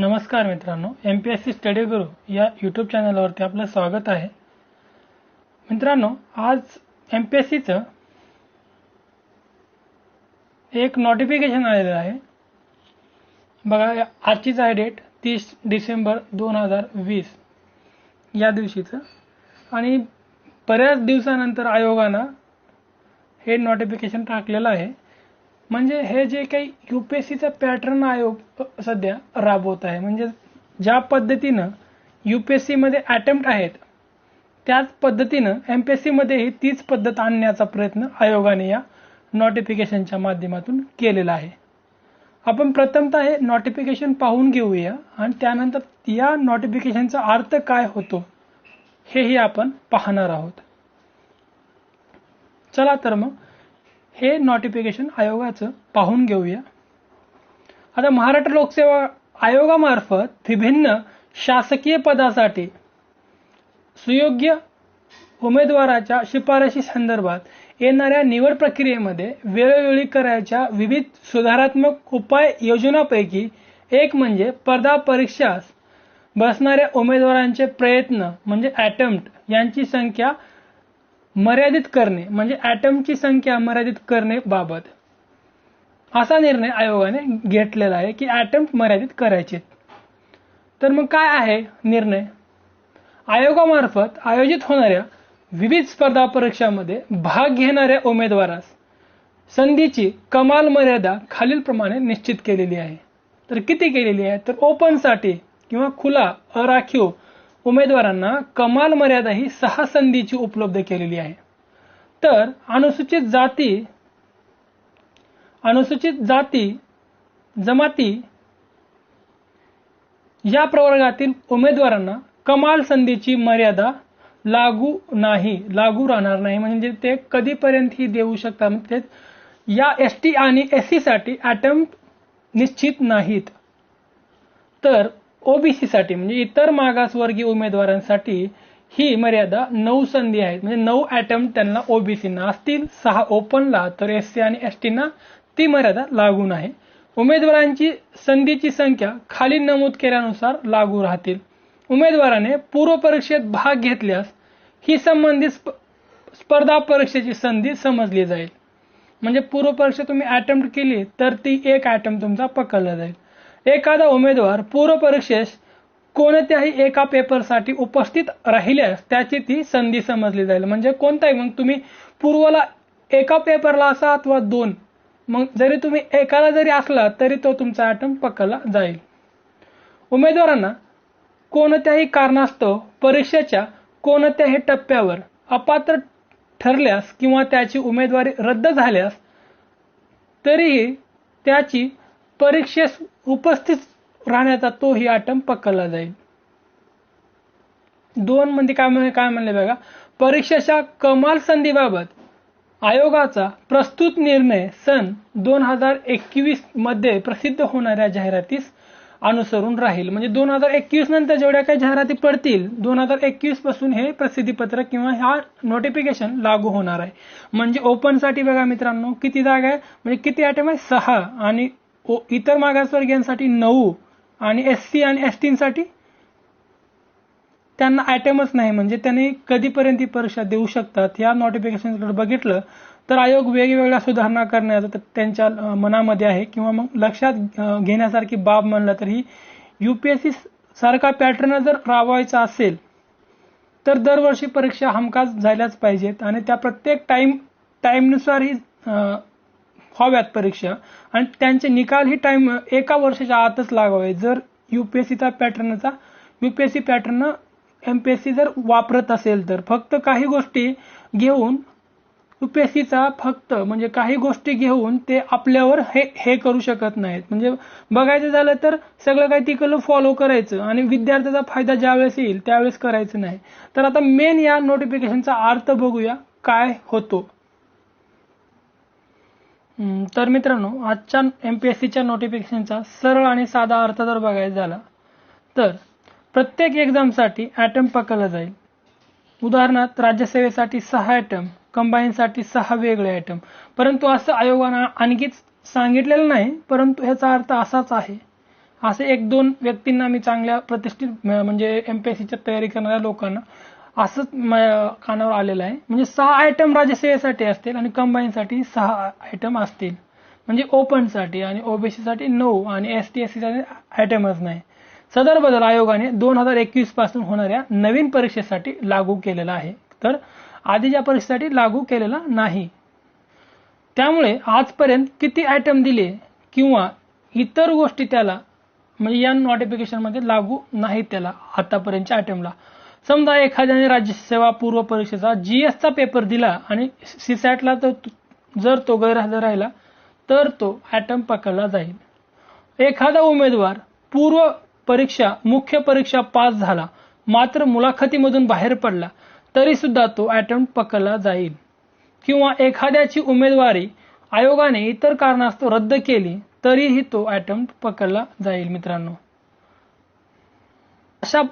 नमस्कार मित्रांनो M P S C study Guru या यूट्यूब चॅनलवरती आपलं स्वागत आहे. मित्रांनो आज एम पी एस सीचं एक नोटिफिकेशन आलेलं आहे. बघा आजचीच आहे डेट तीस डिसेंबर दोन हजार वीस. या दिवशीचं. आणि बऱ्याच दिवसानंतर आयोगानं हे नोटिफिकेशन टाकलेलं आहे. म्हणजे हे जे काही यू पी एस सीचा पॅटर्न आयोग सध्या राबवत आहे म्हणजे ज्या पद्धतीनं यू पी एस सीमध्ये अटेम्प्ट आहेत त्याच पद्धतीनं एम पी एस सीमध्येही तीच पद्धत आणण्याचा प्रयत्न आयोगाने या नोटिफिकेशनच्या माध्यमातून केलेला आहे. आपण प्रथमतः हे नोटिफिकेशन पाहून घेऊया आणि त्यानंतर या नोटिफिकेशनचा अर्थ काय होतो हेही आपण पाहणार आहोत. चला तर मग हे नोटिफिकेशन आयोगाचं पाहून घेऊया. आता महाराष्ट्र लोकसेवा आयोगामार्फत विभिन्न शासकीय पदासाठी सुयोग्य उमेदवाराच्या शिफारशी संदर्भात येणाऱ्या निवड प्रक्रियेमध्ये वेळोवेळी करायच्या विविध सुधारात्मक उपाय योजनापैकी एक म्हणजे स्पर्धा परीक्षास बसणाऱ्या उमेदवारांचे प्रयत्न म्हणजे अटेम्प्ट यांची संख्या मर्यादित करणे म्हणजे ॲटमची संख्या मर्यादित करणे बाबत. असा निर्णय आयोगाने घेतलेला आहे की ॲटम्प्ट मर्यादित करायचे. तर मग काय आहे निर्णय? आयोगामार्फत आयोजित होणाऱ्या विविध स्पर्धा परीक्षांमध्ये भाग घेणाऱ्या उमेदवारास संधीची कमाल मर्यादा खालीलप्रमाणे निश्चित केलेली आहे. तर किती केलेली आहे? तर ओपनसाठी किंवा खुला अराखीव उमेदवारांना कमाल मर्यादा ही सहा संधीची उपलब्ध केलेली आहे. तर अनुसूचित जाती अनुसूचित जाती जमाती या प्रवर्गातील उमेदवारांना कमाल संधीची मर्यादा लागू नाही लागू राहणार नाही. म्हणजे ते कधीपर्यंत ही देऊ शकतात. ते या एस टी आणि एस सी साठी अटेम्प्ट निश्चित नाहीत. तर ओबीसीसाठी म्हणजे इतर मागासवर्गीय उमेदवारांसाठी ही मर्यादा नऊ संधी आहेत. म्हणजे नऊ अटेम्प्ट त्यांना ओबीसीना असतील सहा ओपनला तर एस सी आणि एस टीना ती मर्यादा लागू आहे. उमेदवारांची संधीची संख्या खाली नमूद केल्यानुसार लागू राहतील. उमेदवाराने पूर्व परीक्षेत भाग घेतल्यास ही संबंधित स्प- स्पर्धा परीक्षेची संधी समजली जाईल. म्हणजे पूर्व परीक्षा तुम्ही अटेम्प्ट केली तर ती एक अटेम्प्ट तुमचा पकडला जाईल. एखादा उमेदवार पूर्व परीक्षेस कोणत्याही एका पेपरसाठी उपस्थित राहिल्यास त्याची ती संधी समजली जाईल. म्हणजे कोणताही मग तुम्ही पूर्वला एका पेपरला असा अथवा दोन मग जरी तुम्ही एकाला जरी असला तरी तो तुमचा आयटम पकडला जाईल. उमेदवारांना कोणत्याही कारणास्तव परीक्षेच्या कोणत्याही टप्प्यावर अपात्र ठरल्यास किंवा त्याची उमेदवारी रद्द झाल्यास तरीही त्याची परीक्षेस उपस्थित राहण्याचा तोही आटम पकडला जाईल. दोन मध्ये काय म्हणजे काय म्हणले बघा? परीक्षेच्या कमाल संधीबाबत आयोगाचा प्रस्तुत निर्णय सन दोन हजार एकवीसमध्ये प्रसिद्ध होणाऱ्या जाहिरातीस अनुसरून राहील. म्हणजे दोन हजार एकवीस नंतर जेवढ्या काही जाहिराती पडतील दोन हजार एकवीसपासून हे प्रसिद्धीपत्रक किंवा हा नोटिफिकेशन लागू होणार आहे. म्हणजे ओपनसाठी बघा मित्रांनो किती जागा आहे? म्हणजे किती आयटम आहे? सहा आणि ओ- इतर मागासवर्गीयांसाठी नऊ आणि एस सी आणि एस टीसाठी त्यांना आयटमच नाही. म्हणजे त्यांनी कधीपर्यंत ही परीक्षा देऊ शकतात? या नोटिफिकेशन बघितलं तर आयोग वेगवेगळ्या सुधारणा करण्याचं त्यांच्या मनामध्ये आहे. किंवा मग लक्षात घेण्यासारखी बाब म्हणलं तर ही युपीएससी सारखा पॅटर्न जर राबवायचा असेल तर दरवर्षी परीक्षा हमखास झाल्याच पाहिजेत. आणि त्या प्रत्येक टाइम टाइमनुसार ही अं, व्हाव्यात परीक्षा. आणि त्यांचे निकाल ही टाइम एका वर्षाच्या आतच लागावे. जर युपीएससीचा पॅटर्नचा युपीएससी पॅटर्न एमपीएससी जर वापरत असेल तर फक्त काही गोष्टी घेऊन युपीएससीचा फक्त म्हणजे काही गोष्टी घेऊन ते आपल्यावर हे हे करू शकत नाहीत. म्हणजे बघायचं झालं तर सगळं काही तिकडलं फॉलो करायचं आणि विद्यार्थ्याचा फायदा ज्यावेळेस येईल त्यावेळेस करायचं नाही. तर आता मेन या नोटिफिकेशनचा अर्थ बघूया काय होतो. तर मित्रांनो आजच्या एम पी एस सीच्या नोटिफिकेशनचा सरळ आणि साधा अर्थ जर बघायचा झाला तर प्रत्येक एक्झामसाठी ॲटम पकडला जाईल. उदाहरणार्थ राज्यसेवेसाठी सहा ॲटम कंबाईनसाठी सहा वेगळे ॲटम परंतु असं आयोगानं आणखीच सांगितलेलं नाही परंतु ह्याचा अर्थ असाच आहे. असे एक दोन व्यक्तींना मी चांगल्या प्रतिष्ठित म्हणजे एम पी एस सीच्या तयारी करणाऱ्या लोकांना असंच कानावर आलेलं आहे. म्हणजे सहा आयटम राज्यसेवेसाठी असतील आणि कंबाईनसाठी सहा आयटम असतील. म्हणजे ओपनसाठी आणि ओबीसी साठी नऊ आणि एस टी एस सीसाठी आयटमच नाही. सदर बदल आयोगाने दोन हजार एकवीसपासून होणाऱ्या नवीन परीक्षेसाठी लागू केलेला आहे. तर आधीच्या परीक्षेसाठी लागू केलेला नाही. त्यामुळे आजपर्यंत किती आयटम दिले किंवा इतर गोष्टी त्याला म्हणजे या नोटिफिकेशनमध्ये लागू नाही त्याला आतापर्यंतच्या आयटमला समजा एखाद्याने राज्यसेवा पूर्व परीक्षेचा जीएसचा पेपर दिला आणि सीसॅटला तो जर तो गैरहजर राहिला तर तो ॲटम पकडला जाईल. एखादा उमेदवार पूर्व परीक्षा मुख्य परीक्षा पास झाला मात्र मुलाखतीमधून बाहेर पडला तरी सुद्धा तो ॲटम पकडला जाईल. किंवा एखाद्याची उमेदवारी आयोगाने इतर कारणास्तव रद्द केली तरीही तो ॲटम पकडला जाईल मित्रांनो. अशा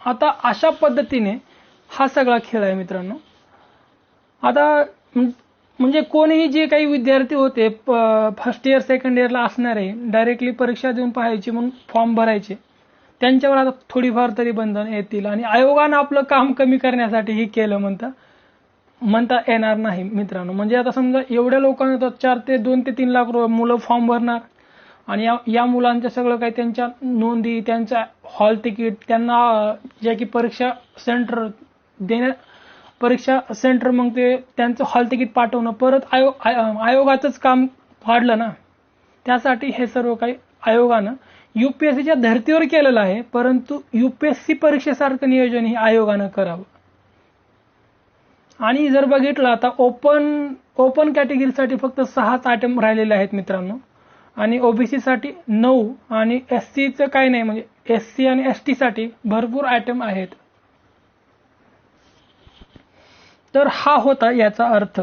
आता अशा पद्धतीने हा सगळा खेळ आहे मित्रांनो. आता म्हणजे कोणीही जे काही विद्यार्थी होते फर्स्ट इयर सेकंड इयरला असणारे डायरेक्टली परीक्षा देऊन पाहायची म्हणून फॉर्म भरायचे त्यांच्यावर आता थोडीफार तरी बंधन येतील आणि आयोगानं आपलं काम कमी करण्यासाठी हे केलं म्हणता म्हणता येणार नाही मित्रांनो. म्हणजे आता समजा एवढ्या लोकांना चार ते दोन ते तीन लाख मुलं फॉर्म भरणार आणि या या मुलांचं सगळं काही त्यांच्या नोंदी त्यांचा हॉल तिकीट त्यांना ज्या जे की परीक्षा सेंटर देण्या परीक्षा सेंटर मग ते त्यांचं हॉल तिकीट पाठवणं परत आयोग आयोगाचंच काम वाढलं ना? त्यासाठी हे सर्व काही आयोगानं युपीएससीच्या धर्तीवर केलेलं आहे परंतु युपीएससी परीक्षेसारखं नियोजन हे आयोगानं करावं. आणि जर बघितलं आता ओपन ओपन कॅटेगरीसाठी फक्त सहाच आयटम राहिलेले आहेत मित्रांनो. आणि ओबीसी साठी नऊ आणि एस सीचं काही नाही म्हणजे एस सी आणि एससाठी भरपूर आयटम आहेत. तर हा होता याचा अर्थ.